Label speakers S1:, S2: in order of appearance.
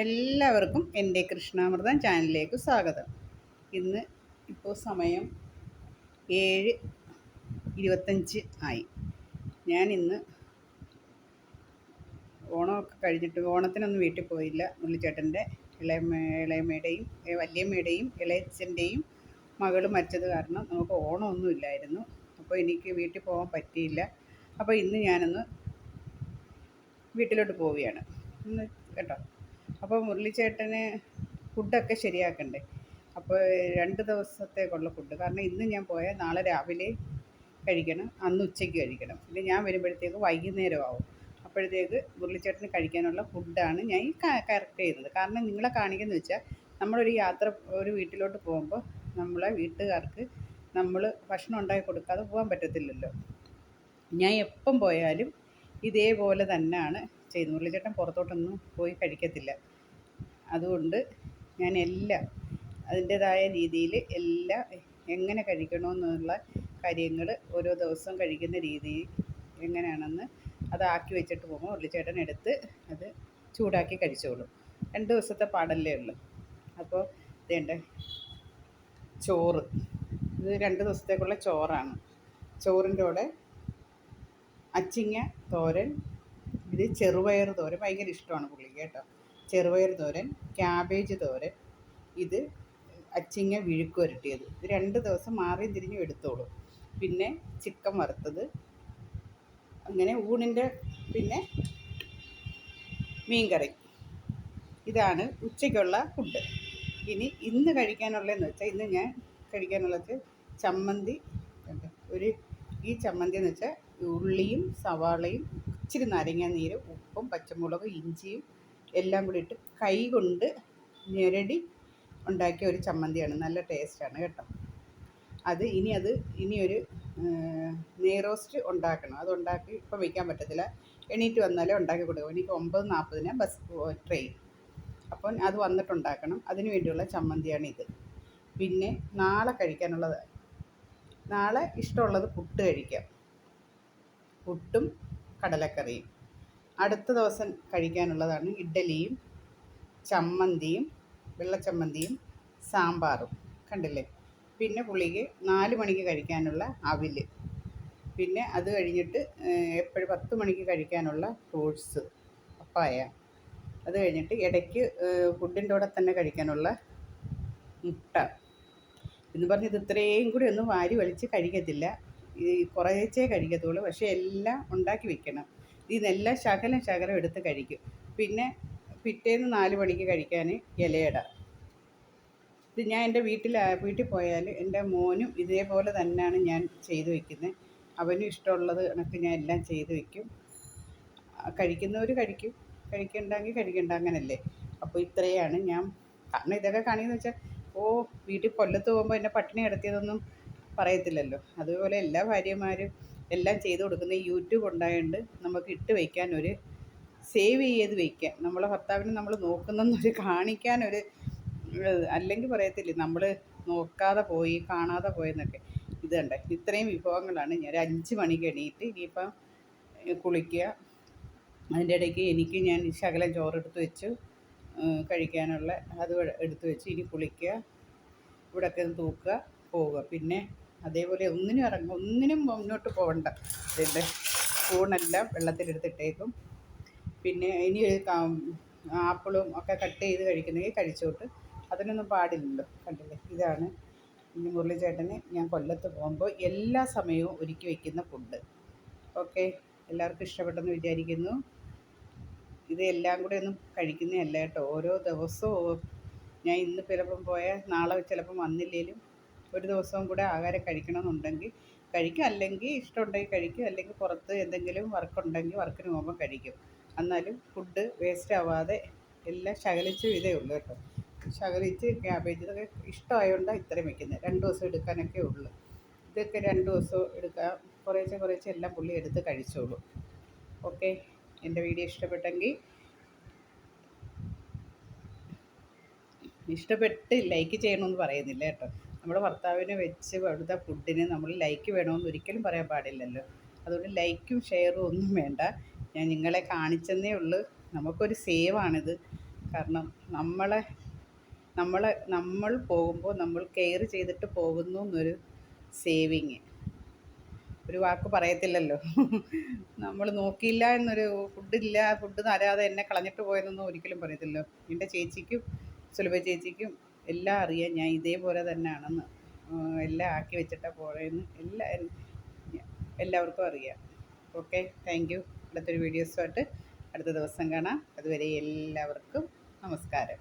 S1: എല്ലാവർക്കും എന്റെ കൃഷ്ണാമൃതം ചാനലിലേക്ക് സ്വാഗതം. ഇന്ന് ഇപ്പോൾ സമയം ഏഴ് ഇരുപത്തഞ്ച് ആയി. ഞാൻ ഇന്ന് ഓണമൊക്കെ കഴിഞ്ഞിട്ട് ഓണത്തിനൊന്നും വീട്ടിൽ പോയില്ല. മുള്ളിച്ചേട്ടന്റെ ഇളയമ്മ ഇളയമ്മയുടെയും വല്യമ്മയുടെയും ഇളയച്ചന്റെയും മകൾ മരിച്ചത് കാരണം നമുക്ക് ഓണമൊന്നും ഇല്ലായിരുന്നു. അപ്പോൾ എനിക്ക് വീട്ടിൽ പോകാൻ പറ്റിയില്ല. അപ്പോൾ ഇന്ന് ഞാനൊന്ന് വീട്ടിലോട്ട് പോവുകയാണ്. ഇന്ന് കേട്ടോ. അപ്പോൾ മുരളിച്ചേട്ടന് ഫുഡൊക്കെ ശരിയാക്കണ്ടേ? അപ്പോൾ രണ്ട് ദിവസത്തേക്കുള്ള ഫുഡ്. കാരണം ഇന്ന് ഞാൻ പോയാൽ നാളെ രാവിലെ കഴിക്കണം അന്ന് ഉച്ചയ്ക്ക് കഴിക്കണം. പിന്നെ ഞാൻ വരുമ്പോഴത്തേക്ക് വൈകുന്നേരം ആവും അപ്പോഴത്തേക്ക് മുരളിച്ചേട്ടന് കഴിക്കാനുള്ള ഫുഡാണ് ഞാൻ ഈ കറക്റ്റ് ചെയ്യുന്നത്. കാരണം നിങ്ങളെ കാണിക്കുന്നത് വെച്ചാൽ നമ്മളൊരു യാത്ര ഒരു വീട്ടിലോട്ട് പോകുമ്പോൾ നമ്മളെ വീട്ടുകാർക്ക് നമ്മൾ ഭക്ഷണം ഉണ്ടാക്കി കൊടുക്കാതെ പോകാൻ പറ്റത്തില്ലല്ലോ. ഞാൻ എപ്പം പോയാലും ഇതേപോലെ തന്നെയാണ് ചെയ്യുന്നത് മുരളിച്ചേട്ടൻ പുറത്തോട്ടൊന്നും പോയി കഴിക്കത്തില്ല. അതുകൊണ്ട് ഞാൻ എല്ലാം അതിന്റേതായ രീതിയിൽ എല്ലാം എങ്ങനെ കഴിക്കണമെന്നുള്ള കാര്യങ്ങൾ ഓരോ ദിവസവും കഴിക്കുന്ന രീതി എങ്ങനെയാണെന്ന് അതാക്കി വെച്ചിട്ട് പോകുമ്പോൾ മുരളിച്ചേട്ടൻ എടുത്ത് അത് ചൂടാക്കി കഴിച്ചോളും. രണ്ട് ദിവസത്തെ പാടല്ലേ ഉള്ളൂ. അപ്പോൾ ഇതേണ്ട ചോറ്. ഇത് രണ്ട് ദിവസത്തേക്കുള്ള ചോറാണ്. ചോറിന്റെ കൂടെ അച്ചിങ്ങ തോരൻ ഇത് ചെറുപയർ തോരൻ ഭയങ്കര ഇഷ്ടമാണ് പുള്ളിക്ക് കേട്ടോ. ചെറുപയർ തോരൻ ക്യാബേജ് തോരൻ ഇത് അച്ചിങ്ങ വിഴുക്ക് വരട്ടിയത്. ഇത് രണ്ട് ദിവസം മാറിയും തിരിഞ്ഞും എടുത്തോളൂ. പിന്നെ ചിക്കൻ വറുത്തത് അങ്ങനെ ഊണിന്റെ പിന്നെ മീൻകറി. ഇതാണ് ഉച്ചയ്ക്കുള്ള ഫുഡ്. ഇനി ഇന്ന് കഴിക്കാനുള്ളതെന്ന് വെച്ചാൽ ഇന്ന് ഞാൻ കഴിക്കാനുള്ളത് ചമ്മന്തി ഒരു ഈ ചമ്മന്തി എന്ന് വെച്ചാൽ ഉള്ളിയും സവാളയും ഇച്ചിരി നാരങ്ങ നീര് ഉപ്പും പച്ചമുളകും ഇഞ്ചിയും എല്ലാം കൂടി ഇട്ട് കൈ കൊണ്ട് ഞെരടി ഉണ്ടാക്കിയ ഒരു ചമ്മന്തിയാണ്. നല്ല ടേസ്റ്റാണ് കേട്ടോ. അത് ഇനി അത് ഇനിയൊരു നെയ്റോസ്റ്റ് ഉണ്ടാക്കണം. അത് ഉണ്ടാക്കി ഇപ്പം വയ്ക്കാൻ പറ്റത്തില്ല. എണീറ്റ് വന്നാലേ ഉണ്ടാക്കി കൊടുക്കും. എനിക്ക് ഒമ്പത് നാൽപ്പതിന് ബസ് ട്രെയിൻ അപ്പം അത് വന്നിട്ടുണ്ടാക്കണം. അതിന് വേണ്ടിയുള്ള ചമ്മന്തിയാണ് ഇത്. പിന്നെ നാളെ കഴിക്കാനുള്ളത്. നാളെ ഇഷ്ടമുള്ളത് പുട്ട് കഴിക്കാം. പുട്ടും കടലക്കറിയും. അടുത്ത ദിവസം കഴിക്കാനുള്ളതാണ് ഇഡ്ഡലിയും ചമ്മന്തിയും വെള്ളച്ചമ്മന്തിയും സാമ്പാറും. കണ്ടില്ലേ? പിന്നെ പുള്ളിക്ക് നാല് മണിക്ക് കഴിക്കാനുള്ള അവിൽ പിന്നെ അത് കഴിഞ്ഞിട്ട് എപ്പോഴും പത്ത് മണിക്ക് കഴിക്കാനുള്ള ഫ്രൂട്ട്സ് പപ്പായ. അത് കഴിഞ്ഞിട്ട് ഇടയ്ക്ക് ഫുഡിന്റെ കൂടെ തന്നെ കഴിക്കാനുള്ള മുട്ട. എന്ന് പറഞ്ഞ് ഇത് ഇത്രയും കൂടി ഒന്നും വാരി വലിച്ച് കഴിക്കത്തില്ല. ഈ കുറേച്ചേ കഴിക്കത്തുള്ളൂ. പക്ഷേ എല്ലാം ഉണ്ടാക്കി വെക്കണം. ഇതിനെല്ലാം ശകലം ശകലം എടുത്ത് കഴിക്കും. പിന്നെ പിറ്റേന്ന് നാല് മണിക്ക് കഴിക്കാൻ ഇലയട. ഇത് ഞാൻ എന്റെ വീട്ടിൽ വീട്ടിൽ പോയാൽ എന്റെ മോനും ഇതേപോലെ തന്നെയാണ് ഞാൻ ചെയ്തു വെക്കുന്നത്. അവനും ഇഷ്ടമുള്ളത് കണക്ക് ഞാൻ എല്ലാം ചെയ്തു വെക്കും. കഴിക്കുന്നവർ കഴിക്കും. കഴിക്കണ്ടെങ്കിൽ കഴിക്കണ്ട. അങ്ങനല്ലേ? അപ്പോൾ ഇത്രയാണ് ഞാൻ. കാരണം ഇതൊക്കെ കാണിയെന്ന് വെച്ചാൽ ഓ വീട്ടിൽ കൊല്ലത്ത് പോകുമ്പോൾ എന്നെ പട്ടിണി കിടത്തിയതൊന്നും പറയത്തില്ലല്ലോ. അതുപോലെ എല്ലാ ഭാര്യമാരും എല്ലാം ചെയ്തു കൊടുക്കുന്ന യൂട്യൂബ് ഉണ്ടായതുകൊണ്ട് നമുക്ക് ഇട്ട് വയ്ക്കാൻ ഒരു സേവ് ചെയ്ത് വയ്ക്കാൻ നമ്മളെ ഭർത്താവിനെ നമ്മൾ നോക്കുന്നൊരു കാണിക്കാനൊരു അല്ലെങ്കിൽ പറയത്തില്ലേ നമ്മൾ നോക്കാതെ പോയി കാണാതെ പോയെന്നൊക്കെ. ഇത് കണ്ട? ഇത്രയും വിഭവങ്ങളാണ്. ഞാൻ ഒരു അഞ്ച് മണിക്ക് എണീറ്റ് ഇനിയിപ്പം കുളിക്കുക. അതിന്റെ ഇടയ്ക്ക് എനിക്ക് ഞാൻ ശകലം ചോറെടുത്ത് വെച്ചു. കഴിക്കാനുള്ള അത് എടുത്ത് വെച്ച് ഇനി കുളിക്കുക. ഇവിടെയൊക്കെ തൂക്കുക പോവുക. പിന്നെ അതേപോലെ ഒന്നിനും ഇറങ്ങും ഒന്നിനും മുന്നോട്ട് പോകണ്ട ഇതിന്റെ സ്പൂണെല്ലാം വെള്ളത്തിലെടുത്തിട്ടേക്കും. പിന്നെ ഇനി ആപ്പിളും ഒക്കെ കട്ട് ചെയ്ത് കഴിക്കുന്നെങ്കിൽ കഴിച്ചോട്ട്. അതിനൊന്നും പാടില്ലല്ലോ കണ്ടില്ലേ? ഇതാണ് ഇനി മുരളിച്ചേട്ടന് ഞാൻ കൊല്ലത്ത് പോകുമ്പോൾ എല്ലാ സമയവും ഒരുക്കി വയ്ക്കുന്ന ഫുഡ്. ഓക്കെ? എല്ലാവർക്കും ഇഷ്ടപ്പെട്ടെന്ന് വിചാരിക്കുന്നു. ഇത് എല്ലാം കൂടെ ഒന്നും കഴിക്കുന്നതല്ല കേട്ടോ. ഓരോ ദിവസവും ഞാൻ ഇന്ന് ചിലപ്പം പോയാൽ നാളെ ചിലപ്പം വന്നില്ലെങ്കിലും ഒരു ദിവസവും കൂടെ ആഹാരം കഴിക്കണമെന്നുണ്ടെങ്കിൽ കഴിക്കും. അല്ലെങ്കിൽ ഇഷ്ടമുണ്ടെങ്കിൽ കഴിക്കും. അല്ലെങ്കിൽ പുറത്ത് എന്തെങ്കിലും വർക്കുണ്ടെങ്കിൽ വർക്കിന് പോകുമ്പോൾ കഴിക്കും. എന്നാലും ഫുഡ് വേസ്റ്റ് ആവാതെ എല്ലാം ശകലിച്ച് ഇതേ ഉള്ളൂ കേട്ടോ. ശകലിച്ച് ക്യാബേജ് ഇതൊക്കെ ഇഷ്ടമായതുകൊണ്ടാണ് ഇത്രയും വയ്ക്കുന്നത് രണ്ട് ദിവസം എടുക്കാനൊക്കെ ഉള്ളൂ. ഇതൊക്കെ രണ്ട് ദിവസം എടുക്കാം കുറേശ്ശെ കുറേശ്ശെ എല്ലാം പുള്ളി എടുത്ത് കഴിച്ചോളൂ. ഓക്കെ എന്റെ വീഡിയോ ഇഷ്ടപ്പെട്ടെങ്കിൽ ഇഷ്ടപ്പെട്ട് ലൈക്ക് ചെയ്യണമെന്ന് പറയുന്നില്ല കേട്ടോ. നമ്മുടെ ഭർത്താവിനെ വെച്ച് കൊടുത്ത ഫുഡിന് നമ്മൾ ലൈക്ക് വേണമെന്ന് ഒരിക്കലും പറയാൻ പാടില്ലല്ലോ. അതുകൊണ്ട് ലൈക്കും ഷെയറും ഒന്നും വേണ്ട. ഞാൻ നിങ്ങളെ കാണിച്ചെന്നേ ഉള്ളൂ. നമുക്കൊരു സേവാണിത് കാരണം നമ്മളെ നമ്മളെ നമ്മൾ പോകുമ്പോൾ നമ്മൾ കെയർ ചെയ്തിട്ട് പോകുന്നു എന്നൊരു സേവിങ് ഒരു വാക്ക് പറയത്തില്ലല്ലോ. നമ്മൾ നോക്കിയില്ല എന്നൊരു ഫുഡില്ല ഫുഡ് തരാതെ എന്നെ കളഞ്ഞിട്ട് പോയെന്നൊന്നും ഒരിക്കലും പറയത്തില്ലല്ലോ. എന്റെ ചേച്ചിക്കും സുലഭ ചേച്ചിക്കും എല്ലാം അറിയാം. ഞാൻ ഇതേപോലെ തന്നെയാണെന്ന് എല്ലാം ആക്കി വെച്ചിട്ടാണ് പോയെന്ന് എല്ലാ എല്ലാവർക്കും അറിയാം. ഓക്കെ താങ്ക് യു അടുത്തൊരു വീഡിയോസുമായിട്ട് അടുത്ത ദിവസം കാണാം. അതുവരെ എല്ലാവർക്കും നമസ്കാരം.